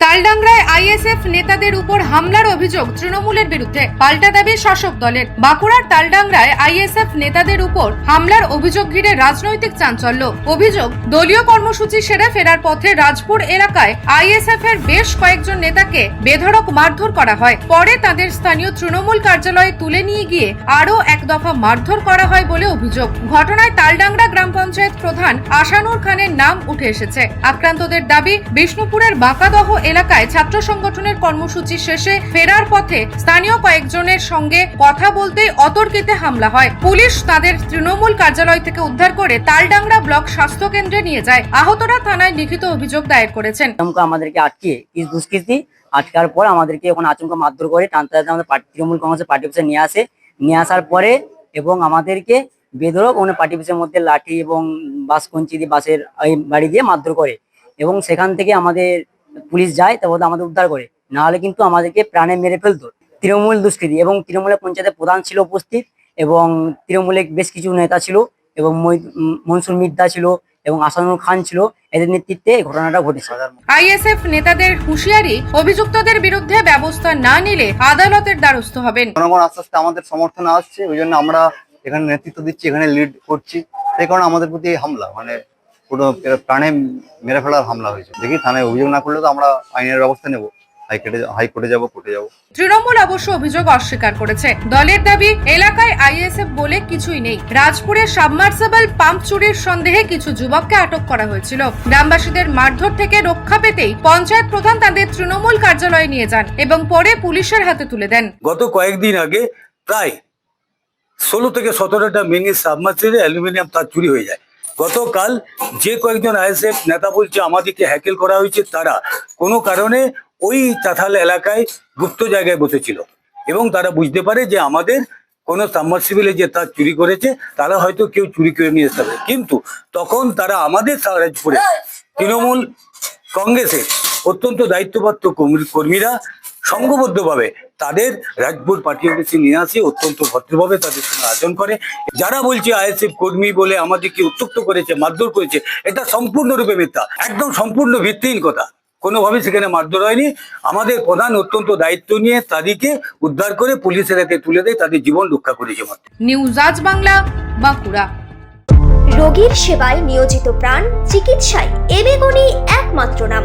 তালডাংরায় ISF নেতাদের উপর হামলার অভিযোগ তৃণমূলের বিরুদ্ধে। পাল্টা দাবি শাসক দলের। বাঁকুড়ার তালডাংরায় আইএসএফ নেতাদের উপর হামলার অভিযোগ ঘিরে রাজনৈতিক চাঞ্চল্য। অভিযোগ, দলীয় কর্মসূচি সেরে ফেরার পথে রাজপুর এলাকায় আইএসএফ এর বেশ কয়েকজন নেতাকে বেধড়ক মারধর করা হয়। পরে তাদের স্থানীয় তৃণমূল কার্যালয়ে তুলে নিয়ে গিয়ে আরও এক দফা মারধর করা হয় বলে অভিযোগ। ঘটনায় তালডাংরা গ্রাম পঞ্চায়েত প্রধান আশানুর খানের নাম উঠে এসেছে। আক্রান্তদের দাবি, বিষ্ণুপুরের বাঁকাদহ এলাকায় ছাত্র সংগঠনের কর্মসূচি শেষে ফেরার পথে স্থানীয় কয়েকজনের সঙ্গে কথা বলতেই অতর্কিতে হামলা হয়। পুলিশ তাদের তৃণমূল কার্যালয় থেকে উদ্ধার করে তালডাংরা ব্লক স্বাস্থ্য কেন্দ্রে নিয়ে যায়। আহতরা থানায় লিখিত অভিযোগ দায়ের করেছেন। আমাদেরকে আটকে দুষ্কৃতী আটকার পর আমাদেরকে ওখানে আচমকা মারধর করে টানতে আমাদের তৃণমূল কংগ্রেসের পার্টি অফিসে নিয়ে আসে। নিয়ে আসার পরে এবং আমাদেরকে বেদরক ওখানে পার্টি অফিসের মধ্যে লাঠি এবং বাস কঞ্চি দিয়ে বাসের বাড়ি দিয়ে মারধর করে। এবং সেখান থেকে আমাদের পুলিশ যায় তারপর আমাদের উদ্ধার করে। নাহলে কিন্তু আমাদেরকে প্রাণে মেরে ফেলতো। তৃণমূল দুষ্কৃতী এবং তৃণমূলের পঞ্চায়েতের প্রধান ছিল উপস্থিত এবং তৃণমূলের বেশ কিছু নেতা ছিল এবং মনসুর মির্দা ছিল এবং আসানুর খান ছিল। এদের নেতৃত্বে এই ঘটনাটা ঘটেছে। আইএসএফ নেতাদের হুঁশিয়ারি অভিযুক্তদের বিরুদ্ধে ব্যবস্থা না নিলে আদালতের দ্বারস্থ হবেন। জনগণ আস্তে আস্তে আমাদের সমর্থন আসছে ওই জন্য আমরা এখানে নেতৃত্ব দিচ্ছি এখানে লিড করছি। সেই কারণে আমাদের প্রতি হামলা মানে পুরো প্রাণে মেরে ফেলার হামলা হয়েছে। দেখি থানায় অভিযোগ না করলে তো আমরা আইনের ব্যবস্থা নেব। হাইকোর্টে হাইকোর্টে যাব কোর্টে যাব। তৃণমূল অবশ্য অভিযোগ অস্বীকার করেছে। দলের দাবি এলাকায় আইএসএফ বলে কিছুই নেই। রাজপুরে সাবমার্সেবল পাম্প চুরির সন্দেহে কিছু যুবককে আটক করা হয়েছিল। গ্রামবাসীদের মারধর থেকে রক্ষা পেতেই পঞ্চায়েত প্রধান তাদের তৃণমূল কার্যালয়ে নিয়ে যান এবং পরে পুলিশের হাতে তুলে দেন। গত কয়েকদিন আগে প্রায় ষোলো থেকে সতেরোটা মিনি সাবমার্সিবল অ্যালুমিনিয়াম তার চুরি হয়ে যায়। গতকাল যে কয়েকজন আইএসএফ নেতা বলছে, আমাদেরকে হ্যাকেল করা হয়েছে, তারা কোনো কারণে ওই চাথাল এলাকায় গুপ্ত জায়গায় বসেছিল। এবং তারা বুঝতে পারে যে আমাদের কোনো সাবমার্সিবলে যে তার চুরি করেছে, তারা হয়তো কেউ চুরি করে নিয়ে আসতে পারে। কিন্তু তখন তারা আমাদের সারাজপুরে তৃণমূল কংগ্রেসের অত্যন্ত দায়িত্বপ্রাপ্ত কর্মীরা সংঘবদ্ধভাবে তাদের রাজপুর পার্টি অফিসে নিয়ে আসে। অত্যন্ত ভদ্রভাবে তাদের সঙ্গে আচরণ করে। যারা বলছে আইএসএফ কর্মী বলে আমাদেরকে উত্তক্ত করেছে মারধর করেছে এটা সম্পূর্ণরূপে মিথ্যা। একদম সম্পূর্ণ ভিত্তিহীন কথা। কোনোভাবে সেখানে মারধর হয়নি। আমাদের প্রধান অত্যন্ত দায়িত্ব নিয়ে তাদেরকে উদ্ধার করে পুলিশের হাতে তুলে দেয় তাদের জীবন রক্ষা করেছে নিউজ আজ বাংলা বাঁকুড়া। রোগীর সেবায় নিয়োজিত প্রাণ চিকিৎসায় এবেগুনি একমাত্র নাম।